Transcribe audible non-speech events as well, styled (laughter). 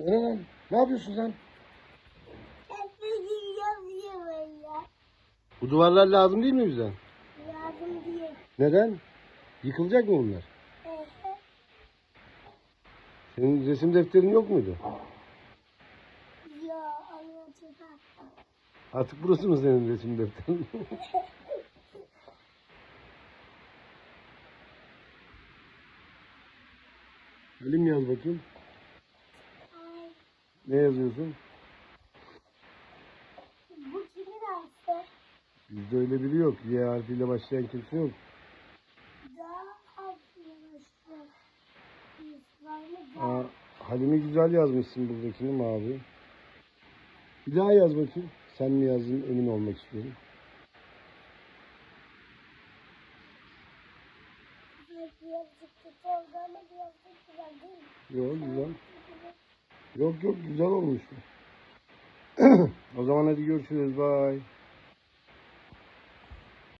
Eren ne yapıyorsun sen? Hepsini yazıyor böyle. Bu duvarlar lazım değil mi bize? Yardım diye. Neden? Yıkılacak mı bunlar? Ehe. Senin resim defterin yok muydu? Ya anlatacağım. Artık burası mı senin resim defterin? (laughs) Halim yaz bakayım. Ne yazıyorsun? bu kimin harfi? Bizde öyle biri yok. Y harfiyle başlayan kimse yok. Aa, Halim'i güzel yazmışsın buradakini mavi. Bir daha yaz bakayım. Sen mi yazdın emin olmak istiyorum. birazcık kötü Yok yok güzel olmuş. (clears throat) o zaman hadi görüşürüz. Bye.